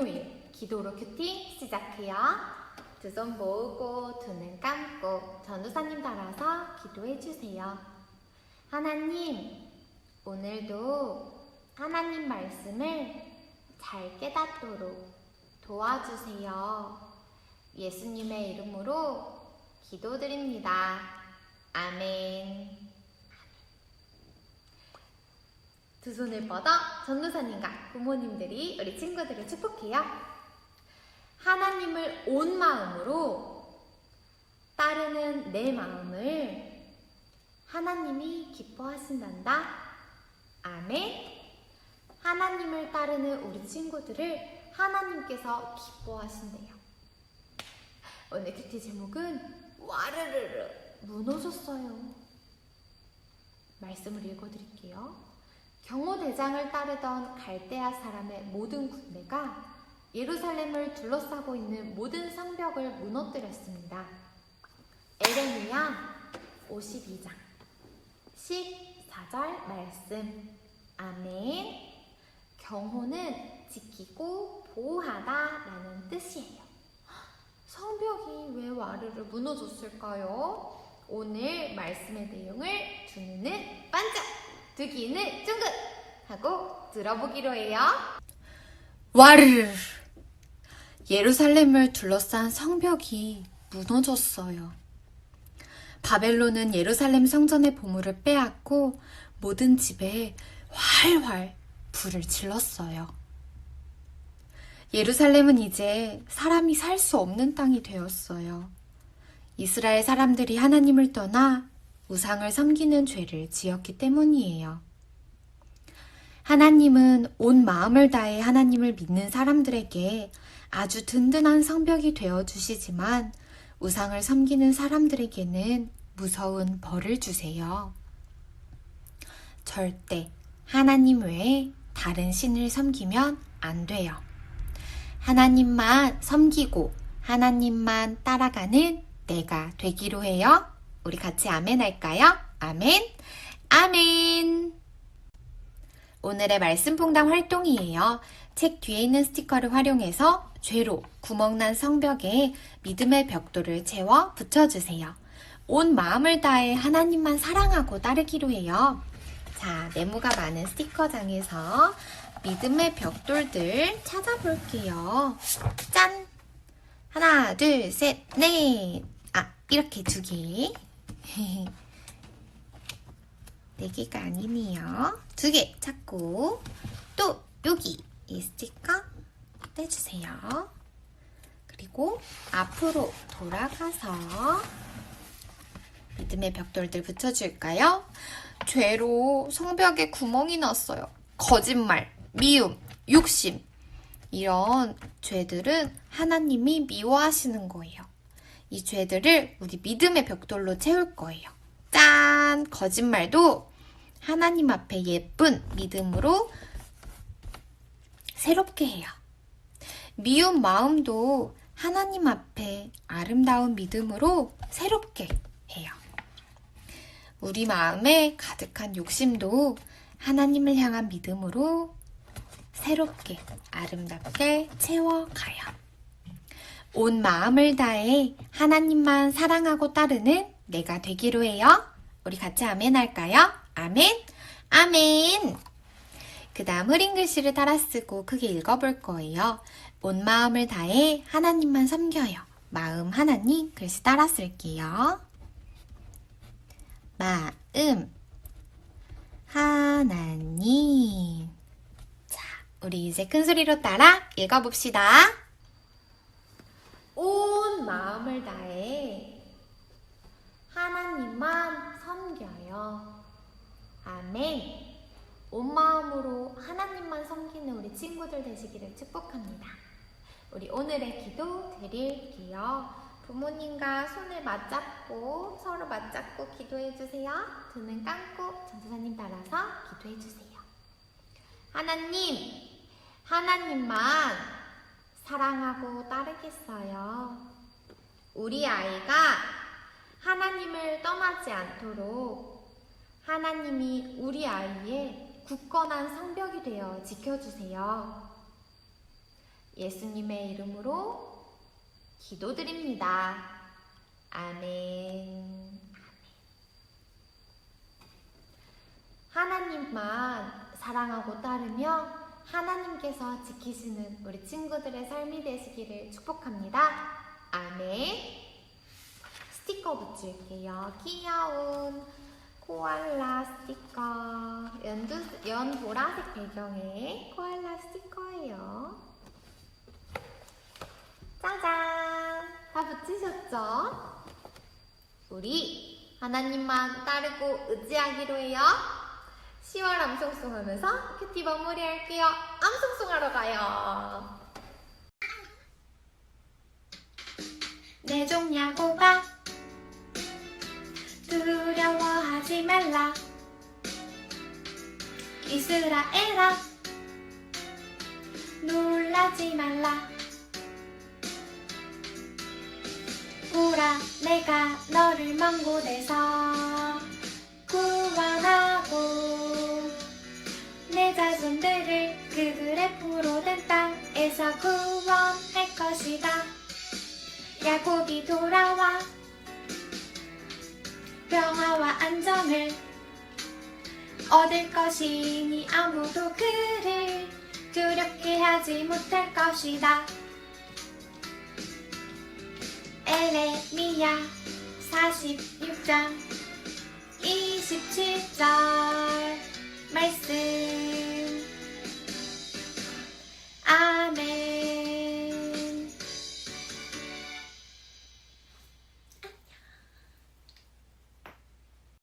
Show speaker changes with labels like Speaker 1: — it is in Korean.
Speaker 1: 10월 30일 금요일 기도로 큐티 시작해요. 두 손 모으고 두 눈 감고 전우사님 따라서 기도해 주세요. 하나님, 오늘도 하나님 말씀을 잘 깨닫도록 도와주세요. 예수님의 이름으로 기도드립니다. 아멘. 두 손을 뻗어 전도사님과 부모님들이 우리 친구들을 축복해요. 하나님을 온 마음으로 따르는 내 마음을 하나님이 기뻐하신단다. 아멘. 하나님을 따르는 우리 친구들을 하나님께서 기뻐하신대요. 오늘 큐티 제목은 와르르르 무너졌어요. 말씀을 읽어드릴게요. 경호대장을 따르던 갈대아 사람의 모든 군대가 예루살렘을 둘러싸고 있는 모든 성벽을 무너뜨렸습니다. 에레미야 52장 14절 말씀 아멘 경호는 지키고 보호하다 라는 뜻이에요. 성벽이 왜 와르르 무너졌을까요? 오늘 말씀의 내용을 두 눈은 반짝, 두 귀는 쫑긋 하고 들어보기로 해요.
Speaker 2: 와르르 예루살렘을 둘러싼 성벽이 무너졌어요. 바벨론은 예루살렘 성전의 보물을 빼앗고 모든 집에 활활 불을 질렀어요. 예루살렘은 이제 사람이 살 수 없는 땅이 되었어요. 이스라엘 사람들이 하나님을 떠나 우상을 섬기는 죄를 지었기 때문이에요. 하나님은 온 마음을 다해 하나님을 믿는 사람들에게 아주 든든한 성벽이 되어 주시지만 우상을 섬기는 사람들에게는 무서운 벌을 주세요. 절대 하나님 외에 다른 신을 섬기면 안 돼요. 하나님만 섬기고 하나님만 따라가는 내가 되기로 해요. 우리 같이 아멘 할까요? 아멘. 아멘. 오늘의 말씀 퐁당 활동이에요. 책 뒤에 있는 스티커를 활용해서 죄로 구멍난 성벽에 믿음의 벽돌을 채워 붙여주세요. 온 마음을 다해 하나님만 사랑하고 따르기로 해요. 자, 네모가 많은 스티커장에서 믿음의 벽돌들 찾아볼게요. 짠! 하나, 둘, 셋, 넷! 아, 이렇게 두 개. 네 개가 아니네요. 두 개 찾고, 또 여기 이 스티커 떼주세요. 그리고 앞으로 돌아가서 믿음의 벽돌들 붙여줄까요? 죄로 성벽에 구멍이 났어요. 거짓말, 미움, 욕심. 이런 죄들은 하나님이 미워하시는 거예요. 이 죄들을 우리 믿음의 벽돌로 채울 거예요. 짠! 거짓말도 하나님 앞에 예쁜 믿음으로 새롭게 해요. 미운 마음도 하나님 앞에 아름다운 믿음으로 새롭게 해요. 우리 마음에 가득한 욕심도 하나님을 향한 믿음으로 새롭게 아름답게 채워가요. 온 마음을 다해 하나님만 사랑하고 따르는 내가 되기로 해요. 우리 같이 아멘 할까요? 아멘, 아멘. 그 다음 흐린 글씨를 따라 쓰고 크게 읽어볼 거예요. 온 마음을 다해 하나님만 섬겨요. 마음 하나님 글씨 따라 쓸게요. 마음 하나님 자, 우리 이제 큰 소리로 따라 읽어봅시다.
Speaker 1: 온 마음을 다해 하나님만 섬겨요. 아멘. 온 마음으로 하나님만 섬기는 우리 친구들 되시기를 축복합니다. 우리 오늘의 기도 드릴게요. 부모님과 손을 맞잡고 서로 맞잡고 기도해 주세요. 두눈 감고 전도사님 따라서 기도해 주세요. 하나님, 하나님만 사랑하고 따르겠어요. 우리 아이가 하나님을 떠나지 않도록 하나님이 우리 아이의 굳건한 성벽이 되어 지켜주세요. 예수님의 이름으로 기도드립니다. 아멘. 하나님만 사랑하고 따르며 하나님께서 지키시는 우리 친구들의 삶이 되시기를 축복합니다. 아멘. 스티커 붙일게요. 귀여운 코알라 스티커. 연두, 연 보라색 배경의 코알라 스티커예요. 짜잔! 다 붙이셨죠? 우리 하나님만 따르고 의지하기로 해요. 10월 암송송 하면서 큐티 마무리 할게요. 암송송 하러 가요. 내 종야고가 두려워하지 말라. 이스라엘아, 놀라지 말라. 보라, 내가 너를 먼 곳에서 얻을 것이니 아무도 그를 두렵게 하지 못할 것이다. 엘레미야 46장 27